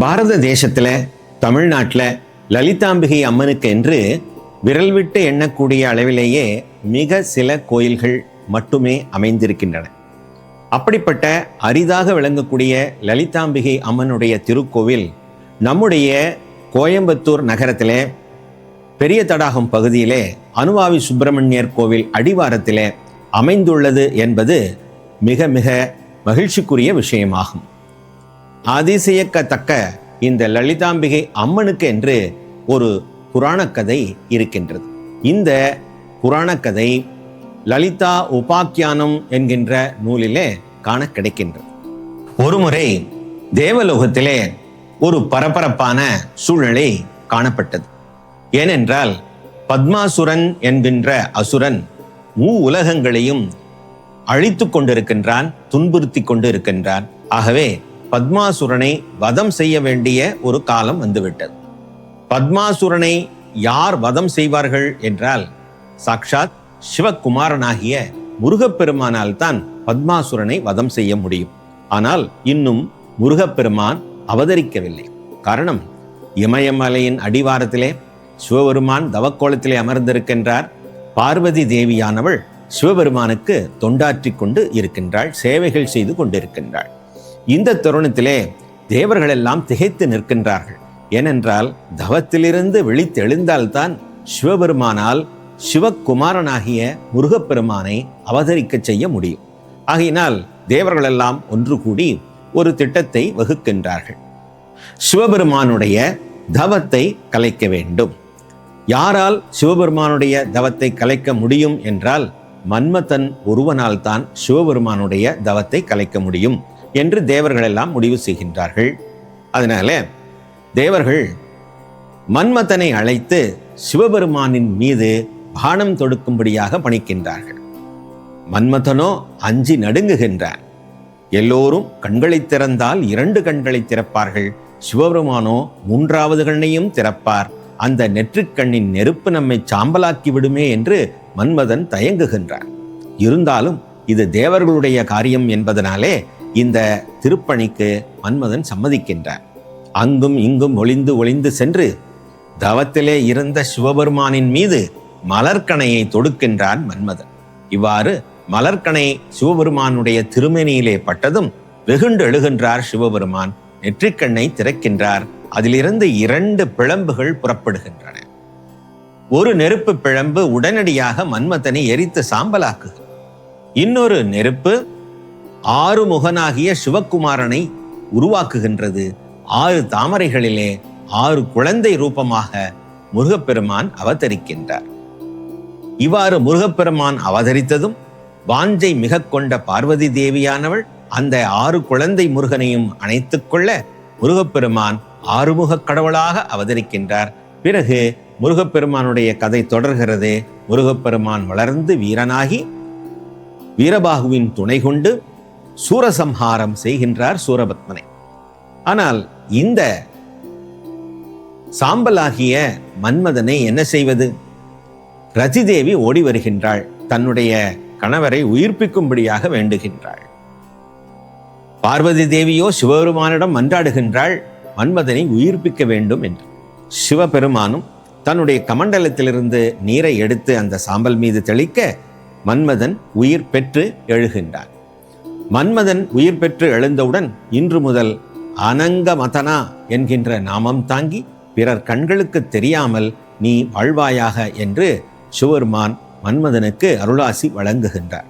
பாரத தேசத்தில் தமிழ்நாட்டில் லலிதாம்பிகை அம்மனுக்கு என்று விரல் விட்டு எண்ணக்கூடிய அளவிலேயே மிக சில கோயில்கள் மட்டுமே அமைந்திருக்கின்றன. அப்படிப்பட்ட அரிதாக விளங்கக்கூடிய லலிதாம்பிகை அம்மனுடைய திருக்கோவில் நம்முடைய கோயம்புத்தூர் நகரத்திலே பெரிய தடாகம் பகுதியிலே அனுவாவி சுப்பிரமணியர் கோவில் அடிவாரத்திலே அமைந்துள்ளது என்பது மிக மிக மகிழ்ச்சிக்குரிய விஷயமாகும். அதிசயக்கத்தக்க இந்த லலிதாம்பிகை அம்மனுக்கு என்று ஒரு புராணக்கதை இருக்கின்றது. இந்த புராணக்கதை லலிதா உபாக்கியானம் என்கின்ற நூலிலே காண கிடைக்கின்றது. ஒருமுறை தேவலோகத்திலே ஒரு பரபரப்பான சூழ்நிலை காணப்பட்டது. ஏனென்றால் பத்மாசுரன் என்கின்ற அசுரன் மூ உலகங்களையும் அழித்து கொண்டிருக்கின்றான் துன்புறுத்தி கொண்டு இருக்கின்றான் ஆகவே பத்மாசுரனை வதம் செய்ய வேண்டிய ஒரு காலம் வந்துவிட்டது. பத்மாசுரனை யார் வதம் செய்வார்கள் என்றால் சாக்ஷாத் சிவகுமாரனாகிய முருகப்பெருமானால் தான் பத்மாசுரனை வதம் செய்ய முடியும். ஆனால் இன்னும் முருகப்பெருமான் அவதரிக்கவில்லை. காரணம் இமயமலையின் அடிவாரத்திலே சிவபெருமான் தவக்கோலத்திலே அமர்ந்திருக்கின்றார். பார்வதி தேவியானவள் சிவபெருமானுக்கு தொண்டாற்றிக் கொண்டு இருக்கின்றாள் சேவைகள் செய்து கொண்டிருக்கின்றாள். இந்த தருணத்திலே தேவர்கள் எல்லாம் திகைத்து நிற்கின்றார்கள். ஏனென்றால் தவத்திலிருந்து விழித்தெழுந்தால்தான் சிவபெருமானால் சிவகுமாரனாகிய முருகப்பெருமானை அவதரிக்க செய்ய முடியும். ஆகையினால் தேவர்களெல்லாம் ஒன்று கூடி ஒரு திட்டத்தை வகுக்கின்றார்கள். சிவபெருமானுடைய தவத்தை கலைக்க வேண்டும். யாரால் சிவபெருமானுடைய தவத்தை கலைக்க முடியும் என்றால் மன்மதன் ஒருவனால் தான் சிவபெருமானுடைய தவத்தை கலைக்க முடியும். என்று தேவர்கள் எல்லாம் முடிவு செய்கின்றார்கள். அதனால தேவர்கள் மன்மதனை அழைத்து சிவபெருமானின் மீது பானம் தொடுக்கும்படியாக பணிக்கின்றார்கள். மன்மதனோ அஞ்சி நடுங்குகின்றார். எல்லோரும் கண்களை திறந்தால் இரண்டு கண்களை திறப்பார்கள். சிவபெருமானோ மூன்றாவது கண்ணையும் திறப்பார். அந்த நெற்றுக்கண்ணின் நெருப்பு நம்மை சாம்பலாக்கி விடுமே என்று மன்மதன் தயங்குகின்றார். இருந்தாலும் இது தேவர்களுடைய காரியம் என்பதனாலே இந்த திருப்பணிக்கு மன்மதன் சம்மதிக்கின்றார். அங்கும் இங்கும் ஒளிந்து ஒளிந்து சென்று தவத்திலே இருந்த சிவபெருமானின் மீது மலர்கணையை தொடுக்கின்றான் மன்மதன். இவ்வாறு மலர்கணை சிவபெருமானுடைய திருமேனியிலே பட்டதும் வெகுண்டு எழுகின்றார் சிவபெருமான். நெற்றிக்கண்ணை திறக்கின்றார். அதிலிருந்து இரண்டு பிழம்புகள் புறப்படுகின்றன. ஒரு நெருப்பு பிழம்பு உடனடியாக மன்மதனை எரித்து சாம்பலாக்குகிறது. இன்னொரு நெருப்பு ஆறு முகனாகிய சிவகுமாரனை உருவாக்குகின்றது. ஆறு தாமரைகளிலே ஆறு குழந்தை ரூபமாக முருகப்பெருமான் அவதரிக்கின்றார். இவ்வாறு முருகப்பெருமான் அவதரித்ததும் வாஞ்சை மிக கொண்ட பார்வதி தேவியானவள் அந்த ஆறு குழந்தை முருகனையும் அணைத்துக் கொள்ள முருகப்பெருமான் ஆறுமுகக் கடவுளாக அவதரிக்கின்றார். பிறகு முருகப்பெருமானுடைய கதை தொடர்கிறது. முருகப்பெருமான் வளர்ந்து வீரனாகி வீரபாகுவின் துணை கொண்டு சூரசம்ஹாரம் செய்கின்றார் சூரபத்மனை. ஆனால் இந்த சாம்பலாகிய மன்மதனை என்ன செய்வது? ரதிதேவி ஓடி வருகின்றாள். தன்னுடைய கணவரை உயிர்ப்பிக்கும்படியாக வேண்டுகின்றாள். பார்வதி தேவியோ சிவபெருமானிடம் மன்றாடுகின்றாள். மன்மதனை உயிர்ப்பிக்க வேண்டும் என்று. சிவபெருமானும் தன்னுடைய கமண்டலத்திலிருந்து நீரை எடுத்து அந்த சாம்பல் மீது தெளிக்க மன்மதன் உயிர் பெற்று எழுகின்றான். மன்மதன் உயிர் பெற்று எழுந்தவுடன் இன்று முதல் அனங்கமதனா என்கின்ற நாமம் தாங்கி பிறர் கண்களுக்கு தெரியாமல் நீ வாழ்வாயாக என்று சிவபெருமான் மன்மதனுக்கு அருளாசி வழங்குகின்றார்.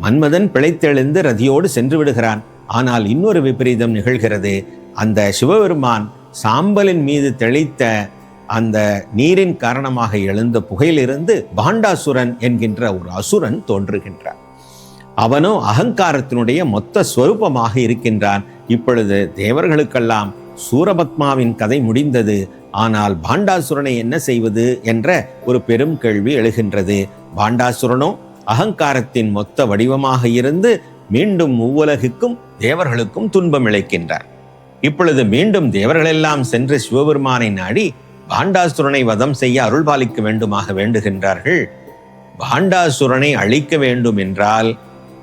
மன்மதன் பிழைத்தெழுந்து ரதியோடு சென்று விடுகிறான். ஆனால் இன்னொரு விபரீதம் நிகழ்கிறது. அந்த சிவபெருமான் சாம்பலின் மீது தெளித்த அந்த நீரின் காரணமாக எழுந்த புகையிலிருந்து பாண்டாசுரன் என்கின்ற ஒரு அசுரன் தோன்றுகின்றார். அவனோ அகங்காரத்தினுடைய மொத்த ஸ்வரூபமாக இருக்கின்றான். இப்பொழுது தேவர்களுக்கெல்லாம் சூரபத்மாவின் கதை முடிந்தது. ஆனால் பாண்டாசுரனை என்ன செய்வது என்ற ஒரு பெரும் கேள்வி எழுகின்றது. பாண்டாசுரனோ அகங்காரத்தின் மொத்த வடிவமாக இருந்து மீண்டும் மூவுலகுக்கும் தேவர்களுக்கும் துன்பம் இழைக்கின்றார். இப்பொழுது மீண்டும் தேவர்களெல்லாம் சென்று சிவபெருமானை நாடி பாண்டாசுரனை வதம் செய்ய அருள்பாலிக்க வேண்டுமாக வேண்டுகின்றார்கள். பாண்டாசுரனை அழிக்க வேண்டும் என்றால்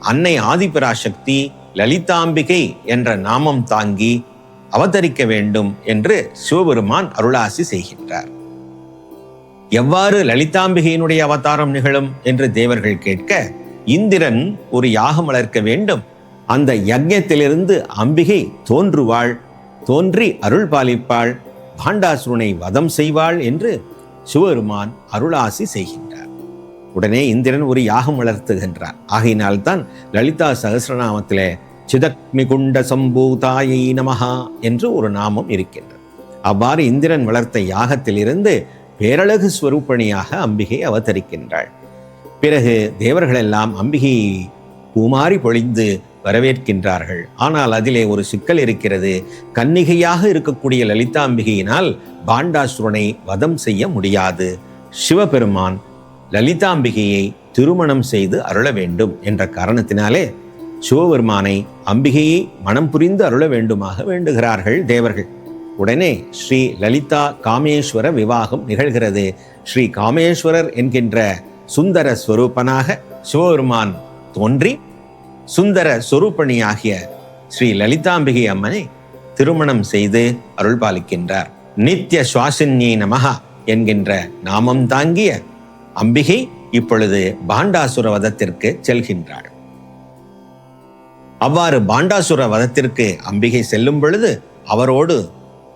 அன்னை ஆதிபராசக்தி லலிதாம்பிகை என்ற நாமம் தாங்கி அவதரிக்க வேண்டும் என்று சிவபெருமான் அருளாசி செய்கின்றார். எவ்வாறு லலிதாம்பிகையினுடைய அவதாரம் நிகழும் என்று தேவர்கள் கேட்க இந்திரன் ஒரு யாகம் வளர்க்க வேண்டும். அந்த யஜ்ஞத்திலிருந்து அம்பிகை தோன்றுவாள் தோன்றி அருள் பாலிப்பாள் பாண்டாசுரனை வதம் செய்வாள் என்று சிவபெருமான் அருளாசி செய்கின்றார். உடனே இந்திரன் ஒரு யாகம் வளர்த்துகின்றார் ஆகையினால்தான் லலிதா சகசிரநாமத்திலே சிதக்மிகுண்ட சம்பூதாயை நமஹா என்று ஒரு நாமம் இருக்கின்றது. அவ்வாறு இந்திரன் வளர்த்த யாகத்திலிருந்து பேரழகு ஸ்வரூபணியாக அம்பிகை அவதரிக்கின்றாள். பிறகு தேவர்களெல்லாம் அம்பிகையை பூமாறி பொழிந்து வரவேற்கின்றார்கள். ஆனால் அதிலே ஒரு சிக்கல் இருக்கிறது. கன்னிகையாக இருக்கக்கூடிய லலிதாம்பிகையினால் பாண்டாசுரனை வதம் செய்ய முடியாது. சிவபெருமான் லலிதாம்பிகையை திருமணம் செய்து அருள வேண்டும் என்ற காரணத்தினாலே சிவபெருமானை அம்பிகையை மனம் புரிந்து அருள வேண்டுமாக வேண்டுகிறார்கள் தேவர்கள். உடனே ஸ்ரீ லலிதா காமேஸ்வர விவாகம் நிகழ்கிறது. ஸ்ரீ காமேஸ்வரர் என்கின்ற சுந்தர ஸ்வரூபனாக சிவபெருமான் தோன்றி சுந்தர சொரூபணியாகிய ஸ்ரீ லலிதாம்பிகை அம்மனை திருமணம் செய்து அருள் பாலிக்கின்றார் நித்ய சுவாசின்யே நமகா என்கின்ற நாமம் தாங்கிய அம்பிகை இப்பொழுது பாண்டாசுர வதத்திற்கு செல்கின்றாள். அவ்வாறு பாண்டாசுர வதத்திற்கு அம்பிகை செல்லும் பொழுது அவரோடு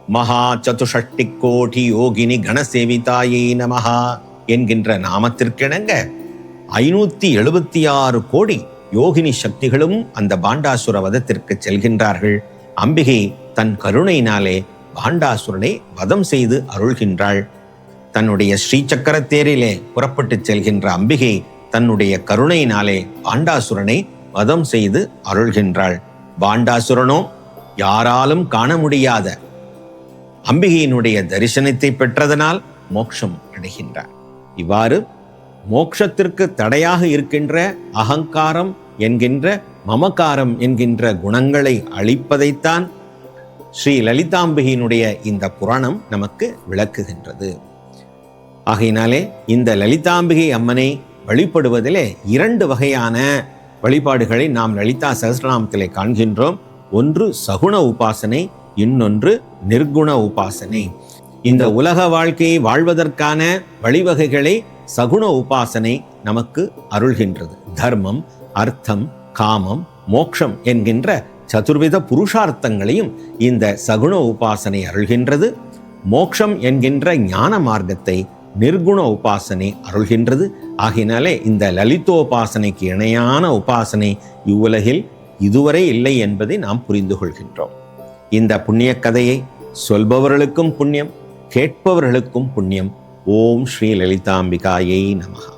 மகா சதுஷஷ்டி கோடி யோகினி கணசேவிதாயே நமஹா என்கின்ற நாமத்திற்கிணங்க ஐநூத்தி எழுபத்தி ஆறு கோடி யோகினி சக்திகளும் அந்த பாண்டாசுர வதத்திற்கு செல்கின்றார்கள். அம்பிகை தன் கருணையினாலே பாண்டாசுரனை வதம் செய்து அருள்கின்றாள். தன்னுடைய ஸ்ரீசக்கர தேரிலே புறப்பட்டு செல்கின்ற அம்பிகை தன்னுடைய கருணையினாலே பாண்டாசுரனை வதம் செய்து அருள்கின்றாள். பாண்டாசுரனோ யாராலும் காண முடியாத அம்பிகையினுடைய தரிசனத்தை பெற்றதனால் மோட்சம் அடைகின்றார். இவ்வாறு மோட்சத்திற்கு தடையாக இருக்கின்ற அகங்காரம் என்கின்ற மமகாரம் என்கின்ற குணங்களை அழிப்பதைத்தான் ஸ்ரீ லலிதாம்பிகையினுடைய இந்த புராணம் நமக்கு விளக்குகின்றது. ஆகையினாலே இந்த லலிதாம்பிகை அம்மனை வழிபடுவதிலே இரண்டு வகையான வழிபாடுகளை நாம் லலிதா சகசிரநாமத்திலே காண்கின்றோம். ஒன்று சகுண உபாசனை இன்னொன்று நிர்குண உபாசனை. இந்த உலக வாழ்க்கையை வாழ்வதற்கான வழிவகைகளை சகுண உபாசனை நமக்கு அருள்கின்றது. தர்மம் அர்த்தம் காமம் மோக்ஷம் என்கின்ற சதுர்வித புருஷார்த்தங்களையும் இந்த சகுண உபாசனை அருள்கின்றது. மோக்ஷம் என்கின்ற ஞான மார்க்கத்தை நிர்குண உபாசனை அருள்கின்றது. ஆகினாலே இந்த லலிதோபாசனைக்கு இணையான உபாசனை இவ்வுலகில் இதுவரை இல்லை என்பதை நாம் புரிந்து கொள்கின்றோம். இந்த புண்ணிய கதையை சொல்பவர்களுக்கும் புண்ணியம் கேட்பவர்களுக்கும் புண்ணியம். ஓம் ஸ்ரீ லலிதாம்பிகாயை நமகா